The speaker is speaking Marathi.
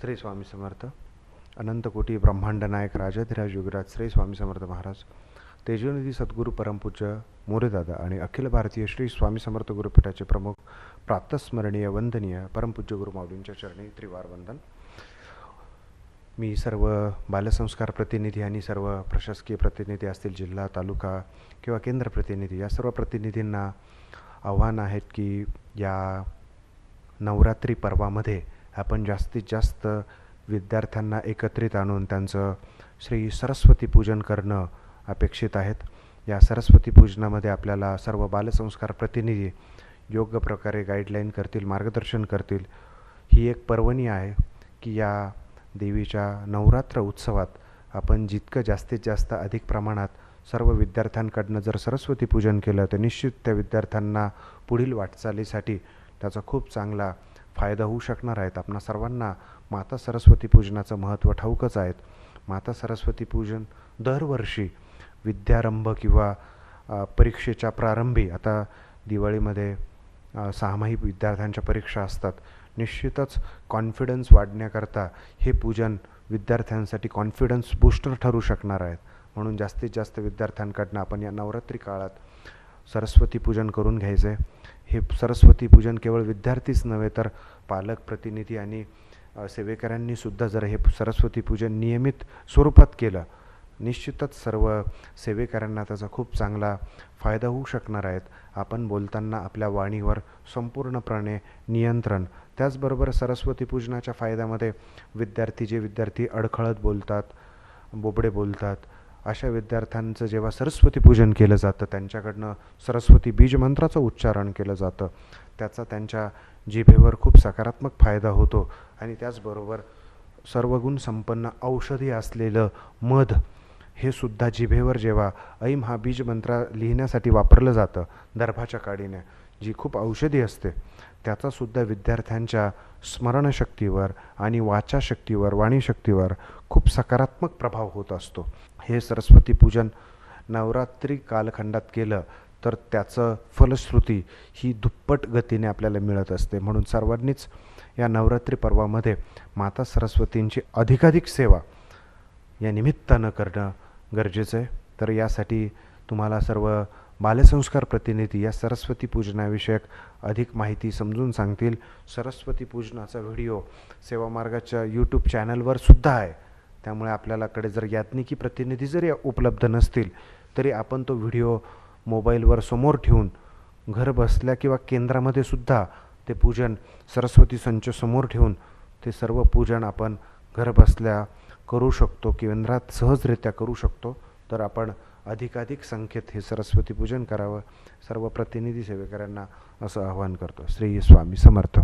श्री स्वामी समर्थ अनंतकोटी ब्रह्मांड नायक राजाधिराज युगराज श्री स्वामी समर्थ महाराज तेजोनिधी सद्गुरू परमपूज्य मोरेदादा आणि अखिल भारतीय श्री स्वामी समर्थ गुरुपीठाचे प्रमुख प्रातस्मरणीय वंदनीय परमपूज्य गुरुमाऊलींच्या चरणी त्रिवार वंदन. मी सर्व बालसंस्कार प्रतिनिधी आणि सर्व प्रशासकीय प्रतिनिधी असतील जिल्हा तालुका किंवा केंद्र प्रतिनिधी या सर्व प्रतिनिधींना आव्हान आहेत की या नवरात्री पर्वामध्ये आपण जास्तीत जास्त विद्यार्थ्यांना एकत्रित आणून त्यांचं श्री सरस्वती पूजन करणं अपेक्षित आहेत. या सरस्वती पूजनामध्ये आपल्याला सर्व बालसंस्कार प्रतिनिधी योग्य प्रकारे गाईडलाईन करतील मार्गदर्शन करतील. ही एक पर्वणी आहे की या देवीच्या नवरात्र उत्सवात आपण जितकं जास्तीत जास्त अधिक प्रमाणात सर्व विद्यार्थ्यांकडनं जर सरस्वती पूजन केलं तर निश्चित त्या विद्यार्थ्यांना पुढील वाटचालीसाठी त्याचा खूप चांगला फायदा होऊ शकणार आहेत. आपणा सर्वांना माता सरस्वती पूजनाचं महत्त्व ठाऊकच आहेत. माता सरस्वती पूजन दरवर्षी विद्यारंभ किंवा परीक्षेच्या प्रारंभी आता दिवाळीमध्ये सहामाही विद्यार्थ्यांच्या परीक्षा असतात. निश्चितच कॉन्फिडन्स वाढण्याकरता हे पूजन विद्यार्थ्यांसाठी कॉन्फिडन्स बूस्टर ठरू शकणार आहेत. म्हणून जास्तीत जास्त विद्यार्थ्यांकडनं आपण या नवरात्री काळात सरस्वती पूजन करून घ्यायचं आहे हे सरस्वती पूजन केवळ विद्यार्थीच नव्हे तर पालक प्रतिनिधी आणि सेवेकऱ्यांनीसुद्धा जर हे सरस्वती पूजन नियमित स्वरूपात केलं निश्चितच सर्व सेवेकऱ्यांना त्याचा खूप चांगला फायदा होऊ शकणार आहेत. आपण बोलताना आपल्या वाणीवर संपूर्णपणे नियंत्रण त्याचबरोबर सरस्वती पूजनाच्या फायद्यामध्ये विद्यार्थी जे विद्यार्थी अडखळत बोलतात बोबडे बोलतात अशा विद्यार्थ्यांचं जेव्हा सरस्वती पूजन केलं जातं त्यांच्याकडनं सरस्वती बीजमंत्राचं उच्चारण केलं जातं. त्याचा त्यांच्या जिभेवर खूप सकारात्मक फायदा होतो आणि त्याचबरोबर सर्वगुण संपन्न औषधी असलेलं मध हे सुद्धा जिभेवर जेव्हा ऐम हा बीजमंत्र लिहिण्यासाठी वापरलं जातं दर्भाच्या काडीने जी खूप औषधी असते त्याचासुद्धा विद्यार्थ्यांच्या स्मरणशक्तीवर आणि वाचाशक्तीवर वाणीशक्तीवर खूप सकारात्मक प्रभाव होत असतो. हे सरस्वती पूजन नवरात्री कालखंडात केलं तर त्याचं फलश्रुती ही दुप्पट गतीने आपल्याला मिळत असते. म्हणून सर्वांनीच या नवरात्री पर्वामध्ये माता सरस्वतींची अधिकाधिक सेवा या निमित्तानं करणं गरजेचं आहे. तर यासाठी तुम्हाला सर्व बालसंस्कार प्रतिनिधी या सरस्वती पूजनाविषयक अधिक माहिती समजून सांगतील. सरस्वती पूजनाचा व्हिडिओ सेवामार्गाच्या यूट्यूब चॅनलवर सुद्धा आहे. त्यामुळे आपल्यालाकडे जर याज्ञिकी प्रतिनिधी जरी उपलब्ध नसतील तरी आपण तो व्हिडिओ मोबाईलवर समोर ठेवून घर बसल्या किंवा केंद्रामध्ये सुद्धा ते पूजन सरस्वती संच समोर ठेवून ते सर्व पूजन आपण घर बसल्या करू शकतो केंद्रात सहजरित्या करू शकतो. तर आपण अधिकाधिक संख्येत हे सरस्वती पूजन करावं. सर्व प्रतिनिधी सेवेकऱ्यांना असं आवाहन करतो. श्री स्वामी समर्थ.